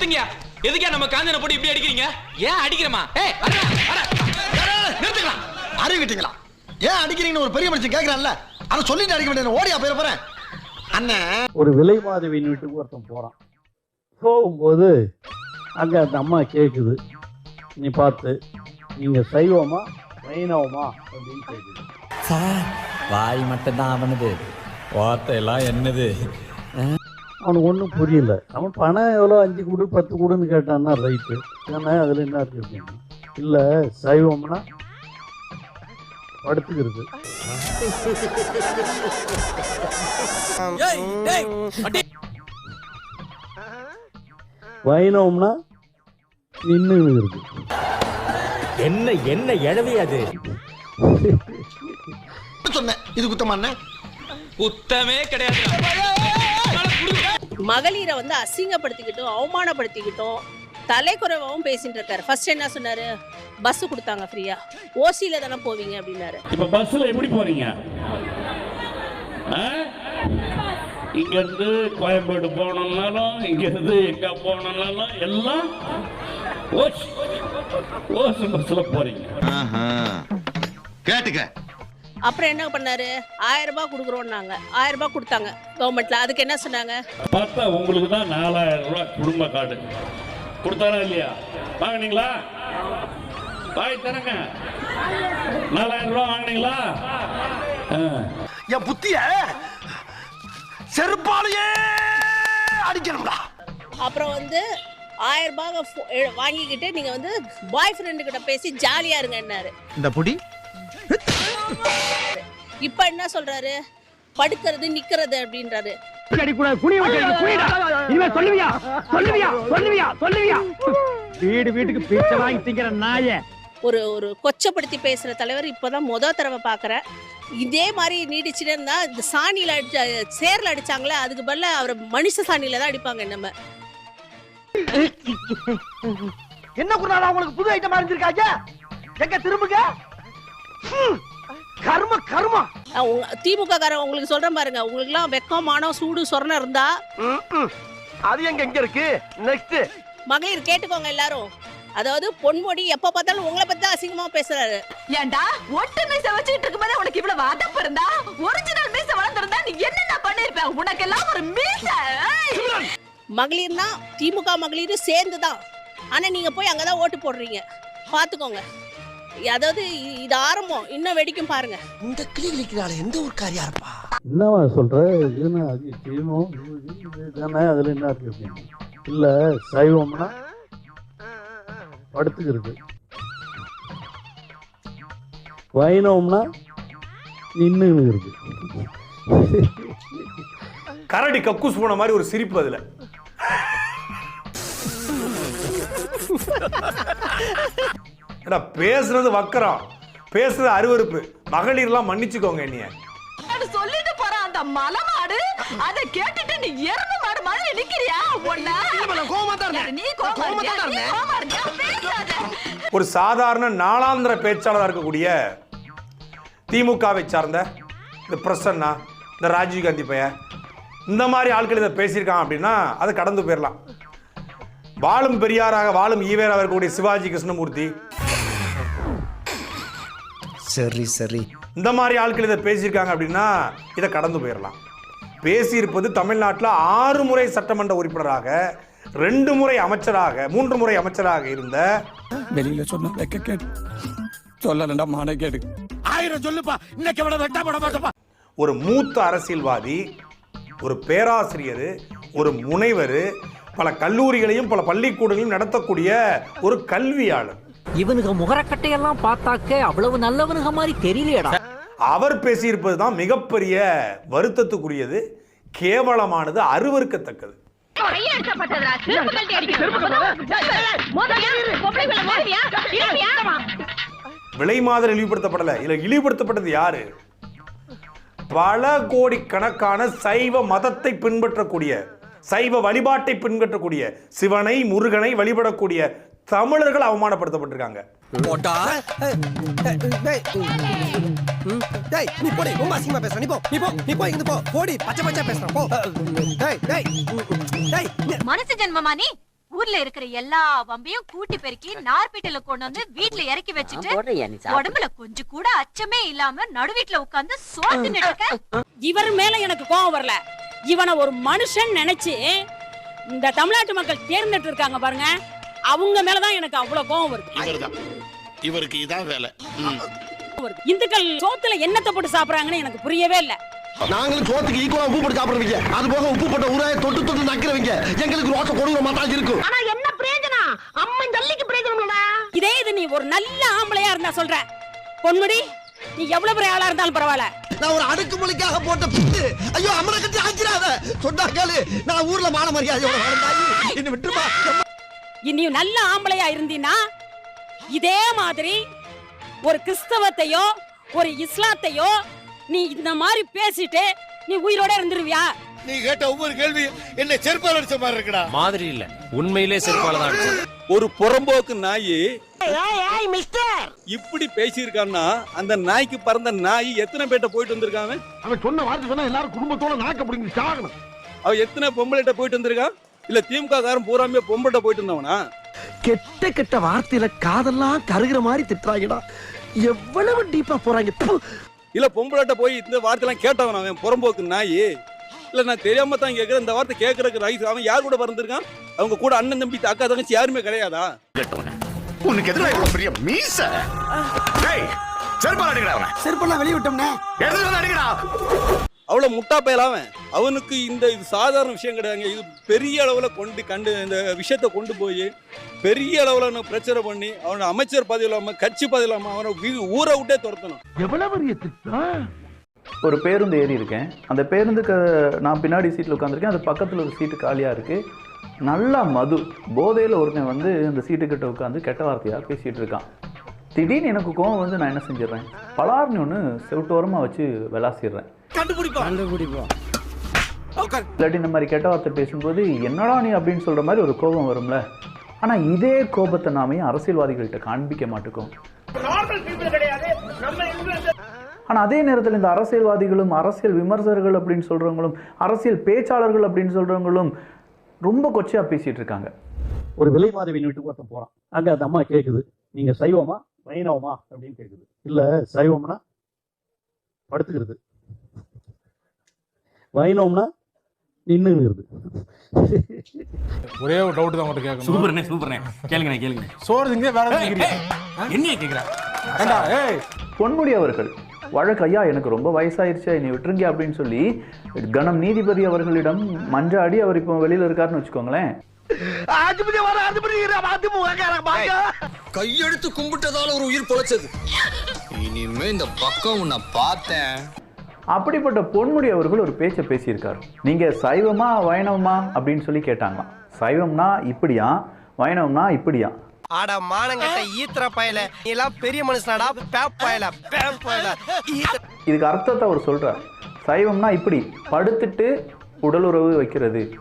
நிறுத்துங்க. எதுக்கே நம்ம காஞ்சனை போட்டு இப்படி அடிக்கிறீங்க? ஏன் அடிக்கிறமா? ஏய் அடடா, அட, நிறுத்துக்கலாம். அறிவிட்டீங்களா? ஏன் அடிக்கிறீங்கன்னு ஒரு பெரிய மனுஷன் கேட்கறான்ல அதை சொல்லிட்டு அடிக்க வேண்டிய ஓடியா போயிட போறேன். அண்ணன் ஒரு விலை மாதவியின் வீட்டுக்கு ஒருத்தன் போகிறான் போகும்போது அங்கே அந்த அம்மா கேட்குது நீ பார்த்து நீங்கள் சைவமா வைணவமா அப்படின்னு கேட்குது சார் வாய் மட்டும்தான் அவனுது. வார்த்தையெல்லாம் என்னது? அவனுக்கு ஒன்றும் புரியல. அவன் பணம் எவ்வளோ? அஞ்சு கொடு பத்து கொடுன்னு கேட்டான்னா ரைட்டு ஏன்னா அதில் என்ன இருக்கு அப்படின்னு இல்லை சைவம்னா படுத்துக்கிறது. வைணவம்னா நின்று இருக்கு என்ன என்ன எழவி அது? சொன்னேன். இது குத்தமா குத்தமே கிடையாது. மகளிரை வந்து அசிங்கப்படுத்திக்கிட்டும் அவமானப்படுத்திக்கிட்டும் தலைக்குறைவாகவும் பேசிட்டு இருக்காரு. ஃபர்ஸ்ட் என்ன சொன்னாரு? பஸ் கொடுத்தாங்க ஃப்ரீயா ஓசியில தானே போவீங்க அப்படின்னாரு. இப்ப பஸ்ல எப்படி போறீங்க? ஆ? இங்க இருந்து கோயம்பேடு போகணும்னாலும் இங்க இருந்து எங்க போகணும்னாலும் எல்லாம் ஓசி ஓசி பஸ்ல போறீங்க. கேட்டுக்க. அப்புறம் என்ன பண்ணாரு? ஆயிரம் ரூபாய் கொடுக்குறோம்னாங்க ஆயிரம் ரூபாய் கொடுத்தாங்க கவர்மெண்ட்ல அதுக்கு என்ன சொன்னாங்க? பார்த்தா உங்களுக்கு தான் நாலாயிரம் ரூபாய் குடும்ப கார்டு. கொடுத்தாரா இல்லையா? வாங்கினீங்களா? வாங்கி தரங்க. நாலாயிரம் ரூபாய் வாங்கினீங்களா. என் புத்திய செருப்பாலேயே அடிக்கணும்டா. அப்புறம் வந்து ஆயிரம் ரூபாய் வாங்கிக்கிட்டு நீங்க வந்து பாய் ஃப்ரெண்டு கிட்ட பேசி ஜாலியா இருங்கன்னாரு இந்த புடி இப்ப என்ன சொல்றாரு? படுக்கிறது நிக்கிறது அப்படின்றாரு. வீடு வீட்டுக்கு பிச்சை வாங்கி திங்கிற நாய. ஒரு ஒரு கொச்சப்படுத்தி பேசுற தலைவர் இப்பதான் முத தடவை பாக்குறேன் இதே மாதிரி நீடிச்சுட்டே இருந்தா இந்த சாணியில அடிச்ச சேர்ல அடிச்சாங்களே அதுக்கு பதிலா அவர் மனுஷ சாணியில தான் அடிப்பாங்க நம்ம. என்ன குருநாதா உங்களுக்கு புது ஐட்டம் அறிஞ்சிருக்காங்க எங்க திரும்புங்க? கர்ம உங்க- திமுக காரன் உங்களுக்கு சொல்றேன் பாருங்க. உங்களுக்கு எல்லாம் வெக்கம் மானம் சூடு சொரணம் இருந்தா. அது எங்க எங்க இருக்கு? நெக்ஸ்ட் மகளிர் கேட்டுக்கோங்க எல்லாரும். அதாவது பொன்முடி எப்ப பார்த்தாலும் உங்களை பத்தி தான் அசிங்கமா பேசுறாரு. ஏன்டா ஒட்டு மீச வச்சுக்கிட்டு இருக்கும்போது உனக்கு இவ்வளவு அதப்பு இருந்தா? ஒரிஜினல் மீச வளர்ந்திருந்தா நீ என்னென்ன பண்ணிருப்ப? உனக்கெல்லாம் ஒரு மீச! மகளிர்னா திமுக மகளிர் சேர்ந்து தான் ஆனா நீங்க போய் அங்கதான் ஓட்டு போடுறீங்க. பாத்துக்கோங்க அதாவது இது ஆரம்பம். இன்னும் வெடிக்கும் பாருங்க. இந்த கிளி கிளிக்கிறாள் எந்த ஒரு காரியா இருப்பா என்னவா சொல்கிற இதுன்னு அது செய்யணும் இது தானே அதில் என்ன இருக்கு அப்படின்னு. இல்லை சைவம்னா படுத்துக்கிறது. வைணவம்னா இருக்கு கரடி கக்கூஸ் போன மாதிரி ஒரு சிரிப்பு அதுல. ஏடா பேசுனது வக்கரம் பேசுறது அருவருப்பு மகளிர்லாம் மன்னிச்சுக்கோங்க என்னைய சொல்லிட்டு போறான் அந்த மலமாடு அதை கேட்டுட்டு நீ எருமை மாடு மாதிரி நிக்கிறியா ஒண்ணா தான் இருந்தேன். நீ? தான்? பேசாத. ஒரு சாதாரண நாளாந்திர பேச்சாளராக இருக்கக்கூடிய திமுகவை சார்ந்த இந்த பிரசன்னா இந்த ராஜீவ்காந்தி பையன் இந்த மாதிரி ஆட்கள் இதை பேசியிருக்காங்க அப்படின்னா அதை கடந்து போயிடலாம் வாழும் பெரியாராக வாழும் ஈவேராக இருக்கக்கூடிய சிவாஜி கிருஷ்ணமூர்த்தி சரி சரி. இந்த மாதிரி ஆட்கள் இதை பேசியிருக்காங்க அப்படின்னா இதை கடந்து போயிடலாம். பேசியிருப்பது தமிழ்நாட்டில் ஆறு முறை சட்டமன்ற உறுப்பினராக ரெண்டு முறை அமைச்சராக மூன்று முறை அமைச்சராக இருந்த வெளியில சொன்ன சொல்லலண்டா மான கேடு ஆயிரம் சொல்லுப்பா. இன்னைக்கு எவ்வளவு வெட்டா போட மாட்டப்பா ஒரு மூத்த அரசியல்வாதி ஒரு பேராசிரியர் ஒரு முனைவர் பல கல்லூரிகளையும் பல பள்ளிக்கூடங்களையும் நடத்தக்கூடிய ஒரு கல்வியாளர். இவனுக முகரக்கட்டையெல்லாம் பார்த்தாக்க அவ்வளவு நல்லவனுக மாதிரி தெரியலையடா. அவர் பேசியிருப்பது தான் மிகப்பெரிய வருத்தத்துக்குரியது கேவலமானது அருவருக்கத்தக்கது. விலை மாதிரி இழிவுபடுத்தப்படல. இல்ல இழிவுபடுத்தப்பட்டது யாரு? பல கோடிக்கணக்கான சைவ மதத்தை பின்பற்றக்கூடிய சைவ வழிபாட்டை பின்பற்றக்கூடிய சிவனை முருகனை வழிபடக்கூடிய தமிழர்கள் அவமானப்படுத்தப்பட்டிருக்காங்க. போட்டா? டேய் நீ போடி ரொம்ப அசிங்கமா பேசுற. நீ போ நீ போ நீ போ இங்க போ. போடி பச்சை பச்சை பேசுற போ. டேய் டேய் டேய் மனுஷ ஜென்மமா நீ? ஊர்ல இருக்கிற எல்லா வம்பையும் கூட்டி பெருக்கி நார்பீட்டில கொண்டு வந்து வீட்டுல இறக்கி வச்சுட்டு உடம்புல கொஞ்சம் கூட அச்சமே இல்லாம நடு வீட்டுல உட்கார்ந்து சோத்து நிக்க இவர் மேல எனக்கு கோவம் வரல. இவனை ஒரு மனுஷன் நினைச்சு இந்த தமிழ்நாட்டு மக்கள் தேர்ந்தெடுத்து இருக்காங்க பாருங்க. அவங்க மேலதான் எனக்கு அவ்வளவு கோவம் வருது. இவருக்கு இதான் வேலை. இந்துக்கள் சோத்துல என்னத்தை போட்டு சாப்பிடுறாங்கன்னு எனக்கு புரியவே இல்ல. நாங்களும் சோத்துக்கு ஈக்குவலா உப்பு போட்டு சாப்பிடுறவங்க. அது போக உப்பு போட்ட ஊராய தொட்டு தொட்டு நக்கிறவங்க. எங்களுக்கு ரோச கொடுக்குற மாட்டாங்க இருக்கும். ஆனா என்ன பிரயோஜனம்? அம்மன் ஜல்லிக்கு பிரயோஜனம்லடா. இதே இது நீ ஒரு நல்ல ஆம்பளையா இருந்தா சொல்ற. பொன்முடி நீ எவ்வளவு பெரிய ஆளா இருந்தாலும் பரவாயில்ல. நான் ஒரு அடுக்குமொழிக்காக போட்ட பிட்டு. ஐயோ அமர கட்டி ஆச்சிராத சொன்னா கேளு நான் ஊர்ல மான மரியாதையோட வாழ்ந்தாயி என்ன விட்டுருமா? நீ நல்ல ஆம்பளையா இருந்தீன்னா இதே மாதிரி ஒரு கிறிஸ்தவத்தையோ ஒரு இஸ்லாத்தையோ நீ இந்த மாதிரி பேசிட்டு நீ உயிரோட இருந்துருவியா? நீ கேட்ட ஒவ்வொரு கேள்வி என்ன செருப்பால் அடிச்ச மாதிரி இருக்குடா. மாதிரி இல்ல. உண்மையிலே செருப்பால தான் ஒரு புறம்போக்கு நாய் மிஸ்டர் இப்படி பேசியிருக்கான்னா அந்த நாய்க்கு பிறந்த நாய் எத்தனை பேட்ட போயிட்டு வந்திருக்காங்க? அவன் சொன்ன வார்த்தை சொன்னா எல்லாரும் குடும்பத்தோட நாக்க பிடிங்கி சாகணும். அவ எத்தனை பொம்பளைட்ட போயிட்டு வந்திருக்கான் இல்ல திமுக காரன் பூராமே பொம்பளைட்ட போயிட்டு இருந்தவனா? கெட்ட கெட்ட வார்த்தையில காதெல்லாம் கருகிற மாதிரி திட்டுறாங்கடா. எவ்வளவு டீப்பா போறாங்க. இல்ல பொம்பளைட்ட போய் இந்த வார்த்தைலாம் கேட்டவன் அவன் புறம்போக்கு நாய். இல்ல நான் தெரியாம தான் கேட்கறேன் இந்த வார்த்தை கேட்கறதுக்கு ரைஸ் அவன் யார் கூட பிறந்திருக்கான்? அவங்க கூட அண்ணன் தம்பி அக்கா தங்கச்சி யாருமே கிடையாதா? உனக்கு எதிராக இவ்வளவு பெரிய மீச? டேய் செருப்பால் அடிக்கடா அவனை. செருப்பெல்லாம் வெளிய விட்டோம்னே. எடுத்து அடிக்கடா. அவ்வளவு முட்டா பயலாவன் அவனுக்கு இந்த இது சாதாரண விஷயம் கிடையாதுங்க. இது பெரிய அளவுல கொண்டு கண்டு இந்த விஷயத்தை கொண்டு போய் பெரிய அளவுல பிரச்சனை பண்ணி அவனை அமைச்சர் பதவி கட்சி பதவி இல்லாம அவனை ஊரை விட்டே துரத்தணும். எவ்வளவு ஒரு பேருந்து ஏறி இருக்கேன். அந்த பேருந்துக்கு நான் பின்னாடி சீட்டில் உட்காந்துருக்கேன் அது பக்கத்தில் ஒரு சீட்டு காலியாக இருக்குது நல்லா மது. போதையில் ஒருத்தன் வந்து அந்த சீட்டுக்கிட்ட உட்காந்து கெட்ட வார்த்தையாக பேசிகிட்டு இருக்கான். திடீர்னு எனக்கு கோவம் வந்து நான் என்ன செஞ்சிடுறேன்? பலார்னு ஒன்று செவிட்டோரமாக வச்சு விளாசிடுறேன். இல்லாட்டி இந்த மாதிரி கெட்ட வார்த்தை பேசும்போது என்னடா நீ? அப்படின்னு சொல்கிற மாதிரி ஒரு கோபம் வரும்ல. ஆனால் இதே கோபத்தை நாமே அரசியல்வாதிகள்கிட்ட காண்பிக்க மாட்டோம். ஆனால் அதே நேரத்தில் இந்த அரசியல்வாதிகளும் அரசியல் விமர்சகர்கள் அப்படின்னு சொல்கிறவங்களும் அரசியல் பேச்சாளர்கள் அப்படின்னு சொல்கிறவங்களும் ரொம்ப கொச்சையாக பேசிகிட்டு இருக்காங்க. ஒரு விலை மாதவியின் வீட்டுக்கு ஒருத்தன் போறான். அங்க அந்த அம்மா கேக்குது நீங்க சைவமா? வைணவமா அப்படின்னு கேக்குது. இல்ல சைவம்னா படுத்துக்கிறது. வைணவம்னா நின்னுங்கிறது. ஒரே ஒரு டவுட் தான் உங்கள்கிட்ட கேட்கணும். சூப்பர்ண்ணே சூப்பர்ண்ணே. கேளுங்கண்ணே கேளுங்க சோறு திங்க வேற? என்ன கேக்குறா? ஏண்டா, ஏய். பொன்முடி அவர்கள் வழக்கு ஐயா எனக்கு ரொம்ப வயசாயிருச்சு என்னை விட்டுருங்க அப்படின்னு சொல்லி கணம் நீதிபதி அவர்களிடம் மன்றாடி அவர் இப்போ வெளியில் இருக்காருன்னு வச்சுக்கோங்களேன். கையெடுத்து கும்பிட்டதால ஒரு உயிர் பொழைச்சது. இனிமே இந்த பக்கம் உன்னை பார்த்தேன். அப்படிப்பட்ட பொன்முடி அவர்கள் ஒரு பேச்சை பேசியிருக்கார். நீங்க சைவமா வைணவமா அப்படின்னு சொல்லி கேட்டாங்களாம். சைவம்னா இப்படியா வைணவம்னா இப்படியா? ஆட மானங்கட்ட ஈத்திர பயல. நீ எல்லாம் பெரிய மனுஷனாடா பேப் பயல பேப் பயல. இதுக்கு அர்த்தத்தை அவர் சொல்றார். சைவம்னா இப்படி படுத்துட்டு உடலுறவு வைக்கிறது.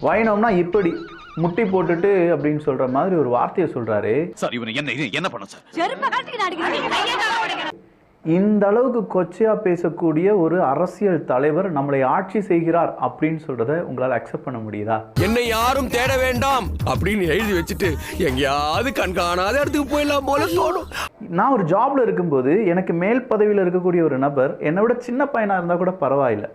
வைணவம்னா இப்படி முட்டி போட்டுட்டு அப்படின்னு சொல்ற மாதிரி ஒரு வார்த்தையை சொல்றாரு. சார் இவனை என்ன இது என்ன பண்ண சார்? செருப்ப காட்டி அடிக்கிறேன் இந்த அளவுக்கு கொச்சையா பேசக்கூடிய ஒரு அரசியல் தலைவர் நம்மளை ஆட்சி செய்கிறார் அப்படின்னு சொல்றத உங்களால் அக்செப்ட் பண்ண முடியுதா? என்னை யாரும் தேட வேண்டாம் அப்படின்னு எழுதி வச்சுட்டு எங்கேயாவது கண்காணாத இடத்துக்கு போயிடலாம் போல தோணும். நான் ஒரு ஜாப்ல இருக்கும்போது எனக்கு மேல் பதவியில் இருக்கக்கூடிய ஒரு நபர் என்னை விட சின்ன பையனா இருந்தா கூட பரவாயில்லை.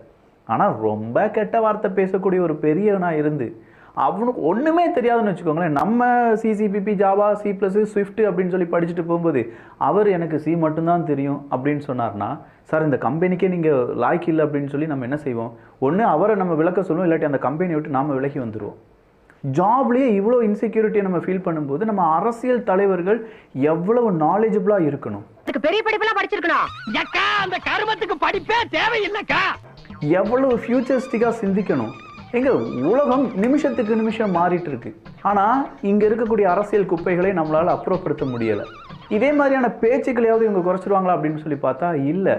ஆனா ரொம்ப கெட்ட வார்த்தை பேசக்கூடிய ஒரு பெரியவனா இருந்து அவனுக்கு ஒண்ணுமே தெரியாதுன்னு வச்சுக்கோங்களேன். நம்ம C CPP Java C plus Swift அப்படின்னு சொல்லி படிச்சுட்டு போகும்போது அவர் எனக்கு சி மட்டும்தான் தெரியும் அப்படின்னு சொன்னார்னா சார் இந்த கம்பெனிக்கே நீங்கள் லாய்க்கு இல்லை அப்படின்னு சொல்லி நம்ம என்ன செய்வோம்? ஒன்று அவரை நம்ம விளக்க சொல்லுவோம் இல்லாட்டி அந்த கம்பெனியை விட்டு நாம விலகி வந்துடுவோம் ஜாப்லேயே இவ்வளோ இன்செக்யூரிட்டியை நம்ம ஃபீல் பண்ணும்போது நம்ம அரசியல் தலைவர்கள் எவ்வளவு நாலேஜபிளாக இருக்கணும்? பெரிய படிப்பெல்லாம் படிச்சிருக்கணும். அந்த கருமத்துக்கு படிப்பே தேவையில்லைக்கா. எவ்வளவு ஃபியூச்சரிஸ்டிக்காக சிந்திக்கணும்? எங்க உலகம் நிமிஷத்துக்கு நிமிஷம் மாறிட்டு இருக்கு ஆனால் இங்கே இருக்கக்கூடிய அரசியல் குப்பைகளை நம்மளால் அப்புறப்படுத்த முடியலை. இதே மாதிரியான பேச்சுக்களையாவது இவங்க குறைச்சிருவாங்களா அப்படின்னு சொல்லி பார்த்தா இல்லை.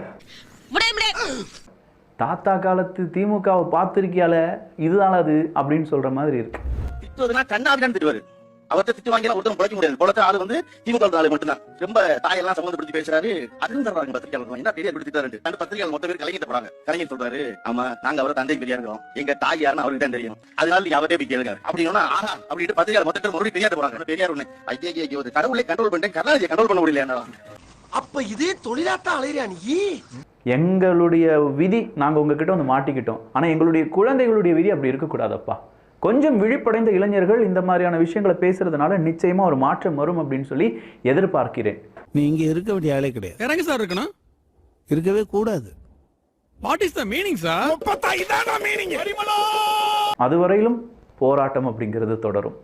தாத்தா காலத்து திமுகவை பார்த்துருக்கியால இதுதான் அது அப்படின்னு சொல்ற மாதிரி இருக்கு. அவர்கிட்ட திட்டு வாங்கி ஒருத்தரும் பிழைக்க முடியாது. பொழைச்ச ஆளு வந்து திமுக ஆளு மட்டும்தான். ரொம்ப தாயெல்லாம் சம்மந்தப்படுத்தி பேசுறாரு. அதுவும் தர்றாங்க பத்திரிகையாளர் என்ன பெரிய எடுத்து திட்டாரு அந்த பத்திரிகையாளர் மொத்த பேர் கலைஞர் போறாங்க. கலைஞர் சொல்றாரு ஆமா நாங்க அவரை தந்தை பெரியா இருக்கிறோம் எங்க தாய் யாருன்னு அவருக்கு தான் தெரியும். அதனால நீங்க அவரே போய் கேளுங்க. அப்படின்னா ஆஹா அப்படின்ட்டு பத்திரிகையாளர் மொத்த பேர் மறுபடியும் பெரியார் போறாங்க. பெரியார் ஒண்ணு ஐயா ஐயோ கடவுளை கண்ட்ரோல் பண்ணிட்டேன். கருணாநிதியை கண்ட்ரோல் பண்ண முடியல அப்ப இதே தொழிலாத்தான் அலையிறியா நீ? எங்களுடைய விதி நாங்கள் உங்ககிட்ட வந்து மாட்டிக்கிட்டோம். ஆனால் எங்களுடைய குழந்தைகளுடைய விதி அப்படி இருக்கக்கூடாதப்பா கொஞ்சம் விழிப்படைந்த இளைஞர்கள் இந்த மாதிரியான விஷயங்களை பேசுறதுனால நிச்சயமா ஒரு மாற்றம் வரும் அப்படின்னு சொல்லி எதிர்பார்க்கிறேன். நீ இங்க இருக்க வேண்டிய ஆளே கிடையாது. இறங்க சார் இருக்கணும். இருக்கவே கூடாது. What is the meaning sir அதுவரையிலும் போராட்டம் அப்படிங்கிறது தொடரும்.